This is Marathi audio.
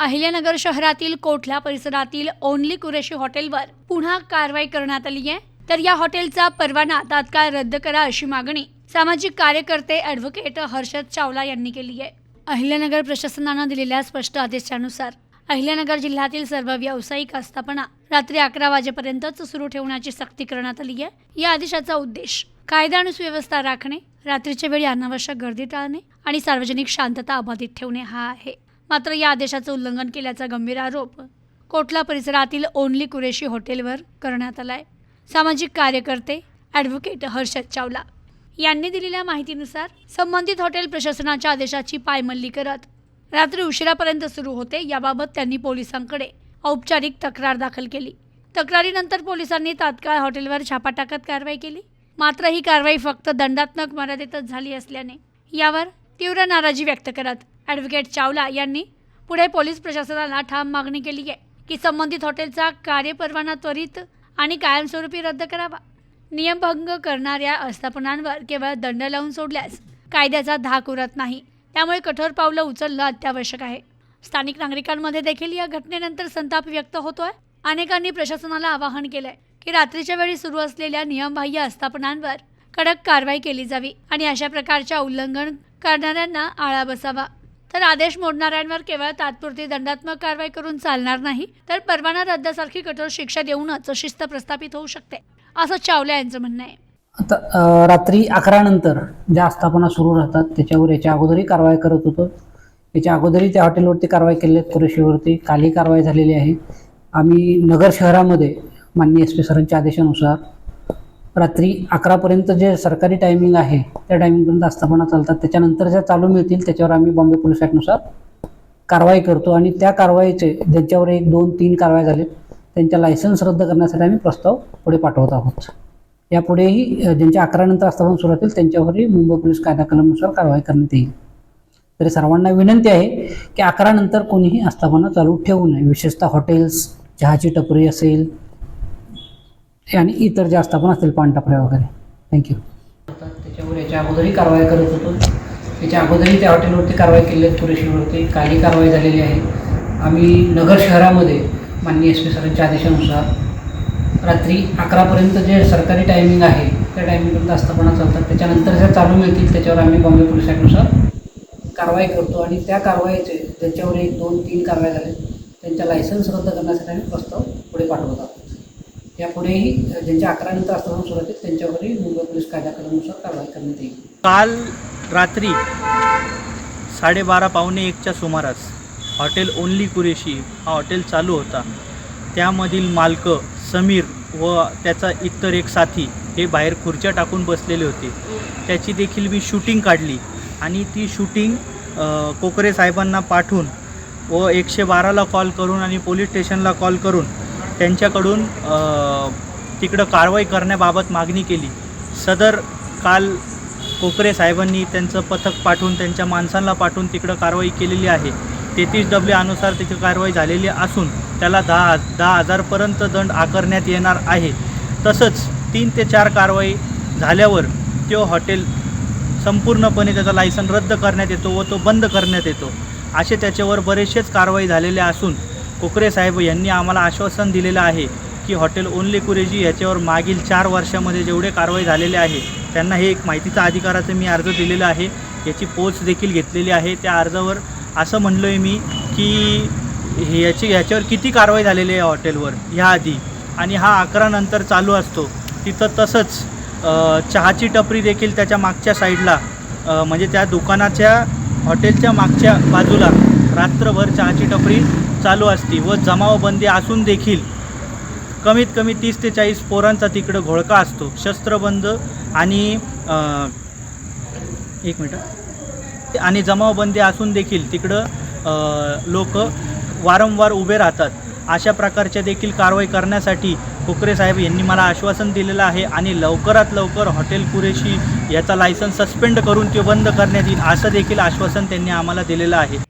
अहिल्यानगर शहरातील कोठला परिसरातील ओनली कुरेशी हॉटेलवर पुन्हा कारवाई करण्यात आली आहे? तर या हॉटेलचा परवाना तात्काळ रद्द करा अशी मागणी सामाजिक कार्यकर्ते ॲडव्होकेट हर्षद चावला यांनी केली आहे. अहिल्यानगर प्रशासनानं दिलेल्या स्पष्ट आदेशानुसार अहिल्यानगर जिल्ह्यातील सर्व व्यावसायिक आस्थापना रात्री अकरा वाजेपर्यंतच सुरू ठेवण्याची सक्ती करण्यात आली आहे. या आदेशाचा उद्देश कायदा आणि सुव्यवस्था राखणे रात्रीच्या वेळी अनावश्यक गर्दी टाळणे आणि सार्वजनिक शांतता अबाधित ठेवणे हा आहे. मात्र या आदेशाचं उल्लंघन केल्याचा गंभीर आरोप कोटला परिसरातील ओनली कुरेशी हॉटेलवर करण्यात आलाय. सामाजिक कार्यकर्ते ॲडव्होकेट हर्षद चावला यांनी दिलेल्या माहितीनुसार संबंधित हॉटेल प्रशासनाच्या आदेशाची पायमल्ली करत रात्री उशिरापर्यंत सुरू होते याबाबत त्यांनी पोलिसांकडे औपचारिक तक्रार दाखल केली. तक्रारीनंतर पोलिसांनी तात्काळ हॉटेलवर छापा टाकत कारवाई केली. मात्र ही कारवाई फक्त दंडात्मक मर्यादेतच झाली असल्याने यावर तीव्र नाराजी व्यक्त करत ॲडव्होकेट चावला यांनी पुढे पोलीस प्रशासनाला ठाम मागणी केली आहे की संबंधित हॉटेलचा कार्यपरवाना त्वरित आणि कायमस्वरूपी रद्द करावा. नियमभंग करणाऱ्या आस्थापनांवर केवळ दंड लावून सोडल्यास कायद्याचा धाक उरत नाही. त्यामुळे कठोर पावलं उचलणं अत्यावश्यक आहे. स्थानिक नागरिकांमध्ये देखील या घटनेनंतर संताप व्यक्त होतोय. अनेकांनी प्रशासनाला आवाहन केलंय की रात्रीच्या वेळी सुरू असलेल्या नियमबाह्य आस्थापनांवर कडक कारवाई केली जावी आणि अशा प्रकारच्या उल्लंघन करणाऱ्यांना आळा बसावा. तर आदेश मोडणाऱ्यांवर केवळ तात्पुरती दंडात्मक कारवाई करून चालणार नाही तर परवाना रद्दसारखी कठोर शिक्षा देऊनच शिस्त प्रस्थापित होऊ शकते असं चावला यांचं म्हणणं आहे. आता रात्री अकरा नंतर ज्या आस्थापना सुरू राहतात त्याच्यावर याच्या अगोदरही कारवाई करत होतो. याच्या अगोदरही त्या हॉटेलवरती कारवाई केली आहे कुरेशीवरती. कालही कारवाई झालेली आहे. आम्ही नगर शहरामध्ये माननीय एस पी सरांच्या आदेशानुसार रात्री अकरापर्यंत जे सरकारी टायमिंग आहे त्या टायमिंगपर्यंत आस्थापना चालतात. त्याच्यानंतर ज्या चालू मिळतील त्याच्यावर आम्ही बॉम्बे पोलीस ॲक्टनुसार कारवाई करतो. आणि त्या कारवाईचे ज्यांच्यावर एक दोन तीन कारवाई झाले त्यांच्या लायसन्स रद्द करण्यासाठी आम्ही प्रस्ताव पुढे पाठवत आहोत. यापुढेही ज्यांच्या अकरानंतर आस्थापन सुरू होतील त्यांच्यावरही मुंबई पोलीस कायदा कलमनुसार कारवाई करण्यात येईल. तरी सर्वांना विनंती आहे की अकरानंतर कोणीही आस्थापना चालू ठेवू नये. विशेषतः हॉटेल्स चहाची टपरी असेल आणि इतर जास्त पण असतील पानटपऱ्या वगैरे. थँक्यू त्याच्यावर याच्या अगोदरही कारवाई करत होतो. याच्या अगोदरही त्या हॉटेलवरती कारवाई केली आहे पुरेशीवरती कालही कारवाई झालेली आहे. आम्ही नगर शहरामध्ये माननीय एस पी सरांच्या आदेशानुसार रात्री अकरापर्यंत जे सरकारी टायमिंग आहे त्या टायमिंगपर्यंत आस्थापना चालतात. त्याच्यानंतर ज्या चालू मिळतील त्याच्यावर आम्ही बॉम्बे पोलीस ॲक्टनुसार कारवाई करतो. आणि त्या कारवाईचे ज्यांच्यावर एक दोन तीन कारवाई झाले त्यांच्या लायसन्स रद्द करण्यासाठी आम्ही प्रस्ताव पुढे पाठवत आहोत. यापुढेही ज्यांच्या अकरा नंतर आस्थापना सुरू त्यांच्यावरही मुंबई पोलीस कायदा कलमानुसार कारवाई करण्यात येईल. काल रात्री साडेबारा पावणे एकच्या सुमारास हॉटेल ओनली कुरेशी हा हॉटेल चालू होता. त्यामधील मालक समीर व त्याचा इतर एक साथी हे बाहेर खुर्च्या टाकून बसलेले होते. त्याची देखील मी शूटिंग काढली आणि ती शूटिंग कोकरे साहेबांना पाठवून व एकशे बाराला कॉल करून आणि पोलीस स्टेशनला कॉल करून त्यांच्याकडून तिकडं कारवाई करण्याबाबत मागणी केली. सदर काल कोकरे साहेबांनी त्यांचं पथक पाठवून त्यांच्या माणसांना पाठवून तिकडं कारवाई केलेली आहे. तेहतीस डब्ल्यू अनुसार तिथे कारवाई झालेली असून त्याला दहा दहा हजारपर्यंत दंड आकारण्यात येणार आहे. तसंच तीन ते चार कारवाई झाल्यावर तो हॉटेल संपूर्णपणे त्याचा लायसन रद्द करण्यात येतो व तो बंद करण्यात येतो. असे त्याच्यावर बरेचसेच कारवाई झालेल्या असून कोकरे साहेब यांनी आम्हाला आश्वासन दिलेलं आहे की हॉटेल ओनली कुरेजी याच्यावर मागील चार वर्षामध्ये जेवढे कारवाई झालेले आहे त्यांना हे एक माहितीचा अधिकाराचं मी अर्ज दिलेला आहे. याची पोच देखील घेतलेली आहे. त्या अर्जावर असं म्हणलो आहे मी की हे याची ह्याच्यावर किती कारवाई झालेली आहे हॉटेलवर? ह्या आधी. आणि हा अकरा नंतर चालू असतो. तिथं तसंच चहाची टपरी देखील त्याच्या मागच्या साईडला म्हणजे त्या दुकानाच्या हॉटेलच्या मागच्या बाजूला रात्रभर चहाची टपरी चालू असते व जमावबंदी असून देखील कमीत कमी तीस ते चाळीस पोरांचा तिकडं घोळका असतो. शस्त्रबंद आणि एक मिनटं. आणि जमावबंदी असून देखील तिकडं लोक वारंवार उभे राहतात. अशा प्रकारच्या देखील कारवाई करण्यासाठी कोकरे साहेब यांनी मला आश्वासन दिलेलं आहे आणि लवकरात लवकर हॉटेल कुरेशी याचा लायसन्स सस्पेंड करून ते बंद करण्यात येईल असं देखील आश्वासन त्यांनी आम्हाला दिलेलं आहे.